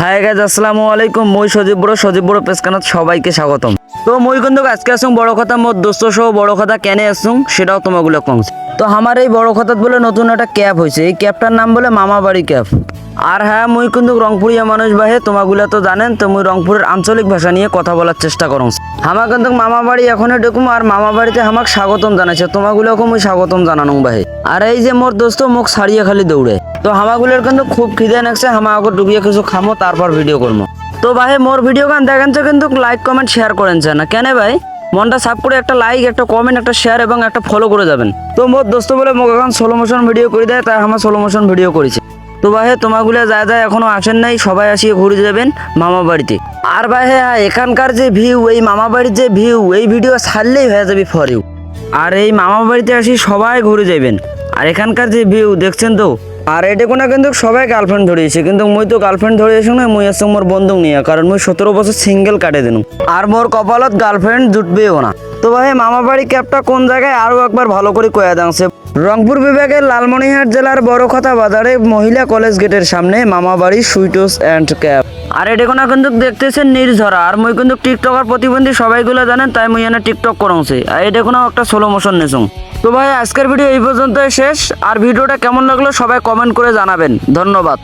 Hi guys আসসালামু আলাইকুম। মই সজীব বড় সজীব বড় পেসকানাত সবাইকে স্বাগতম। তো মই কিন্তু আজকে আসুন বড় কথা মোর দোস্ত সহ বড় কথা কেনে আসুন সেটাও তোমাগুলো কমছে তো আমার এই বড় কথাত বলে নতুন একটা ক্যাব হয়েছে এই ক্যাবটার নাম বলে মামা বাড়ি ক্যাব আর হ্যাঁ মুই কিন্তু রংপুরিয়া মানুষ বাহে, তোমাগুলো তো জানেন, তো মুই রংপুরের আঞ্চলিক ভাষা নিয়ে কথা বলার চেষ্টা করুন। আমার কিন্তু মামা বাড়ি এখনও ডেকুম, আর মামা বাড়িতে আমাকে স্বাগতম জানাইছে তোমাগুলোকে মুই স্বাগতম জানানো বাহে। আর এই যে মোর দোস্ত, মুখ সারিয়ে খালি দৌড়ে। তো হামাগুলোর কিন্তু খুব খিদে নাকছে হামা আগর ডুবিয়ে কিছু খামো, তারপর ভিডিও করব তো ভাই মোর ভিডিও গান দেখেন তো কিন্তু লাইক কমেন্ট শেয়ার করেন না কেন ভাই? মনটা সাফ করে একটা লাইক একটা কমেন্ট একটা শেয়ার এবং একটা ফলো করে যাবেন। তো মোর দোস্ত বলে মোক এখন সোলো মোশন ভিডিও করে দেয়, তাই আমার সোলো মোশন ভিডিও করেছে। তো ভাই তোমাগুলো যা যা এখনও আসেন নাই, সবাই আসিয়ে ঘুরে যাবেন মামা বাড়িতে। আর ভাই হ্যাঁ এখানকার যে ভিউ, এই মামা বাড়ির যে ভিউ, এই ভিডিও ছাড়লেই হয়ে যাবে ফর ইউ আর এই মামা বাড়িতে আসি সবাই ঘুরে যাবেন আর এখানকার যে ভিউ, দেখছেন তো? আর এটা কোনো কিন্তু সবাই গার্লফ্রেন্ড ধরিয়েছে, কিন্তু মুই তো গার্লফ্রেন্ড ধরিয়েছি না, মুই আসছে মোর বন্ধু নিয়ে, কারণ মুই সতেরো বছর সিঙ্গেল কাটে দিন। আর মোর কপালত গার্লফ্রেন্ড জুটবেও না। তো ভাই মামা বাড়ি ক্যাবটা কোন জায়গায় আরও একবার ভালো করে কয়া দাংছে রংপুর বিভাগের লালমনিহাট জেলার বড়খতা বাজারে মহিলা কলেজ গেটের সামনে মামাবাড়ি সুইটোস অ্যান্ড ক্যাব। আর এটা কোনো কিন্তু দেখতেছেন নির্ঝরা। আর মুই কিন্তু টিকটক আর প্রতিবন্ধী সবাইগুলো জানেন, তাই মুই এনে টিকটক করছি আর এটা কোনো একটা সোলো মোশন নেছুন তো ভাই, আজকের ভিডিও এই পর্যন্তই শেষ। আর ভিডিওটা কেমন লাগল সবাই কমেন্ট করে জানাবেন। ধন্যবাদ।